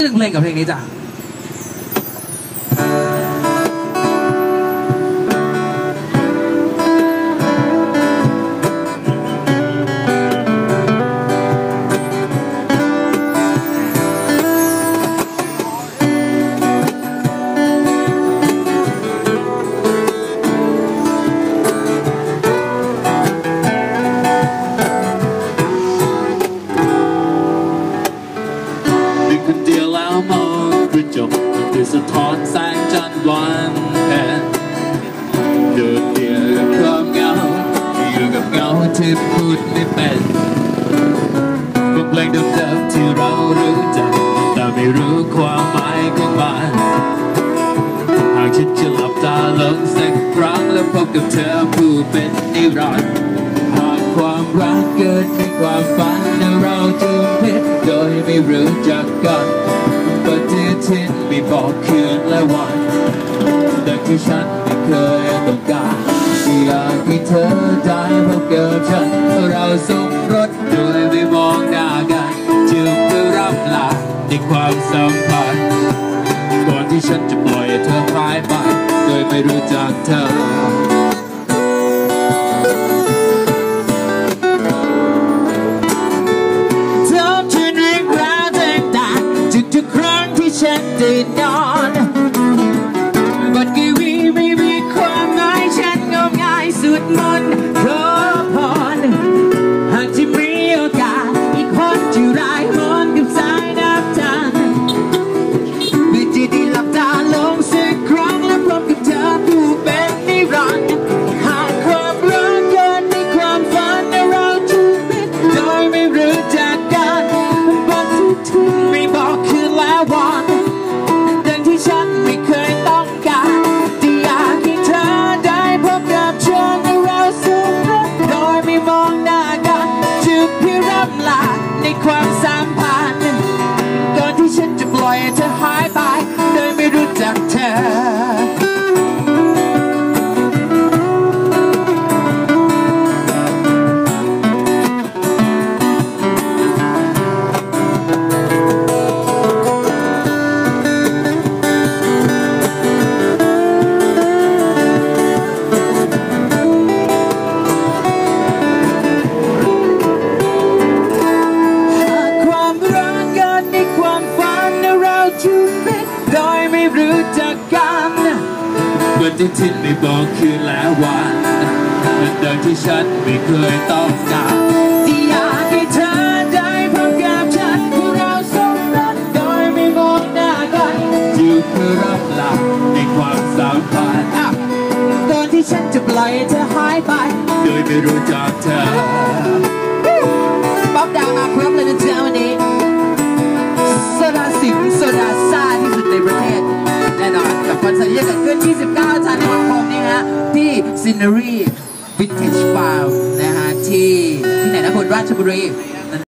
หนึ่นเพลงกับเพลงนี้จ้ะ คือสะท้อนแสงจันทร์วันแผ่นเดินเดียวกับความเหงา อยู่กับเงาที่พูดไม่เป็นฟังเพลงเดิมๆที่เรารู้จัก แต่ไม่รู้ความหมายของมันหากฉันจะหลับตาลงสักครั้งแล้วพบกับเธอผู้เป็นนิรันดร์หากความรักเกิดในความฝันและเราจูงเพชรโดยไม่รู้จ ฉันไม่เคยต้องการอยากให้เธอได้พบกับฉันเราสมรสโดยไม่มองหน้ากันจึงเพื่อรับลาในความสัมพันธ์ก่อนที่ฉันจะปล่อยเธอหายไปโดยไม่รู้จักเธอทบทวนเรื่องราวต่ทุกครั้งที่ฉันตื่นนอน งา หายไปโดยไม่รู้จักเธอ ฏิทินไม่บอกคืนและวันดังที่ฉันไม่เคยต้องการที่อยากให้เธอได้พบกับฉันผู้เราสมรักโดยไม่มองหน้ากันอยู่เพื่อรับหลักในความสัมพันธ์อะก่อนที่ฉันจะปล่อยให้เธอหายไป โดยไม่รู้จักเธอ Scenery Vintage Farm นะฮะที่ที่ไหนนะคุณราชบุรี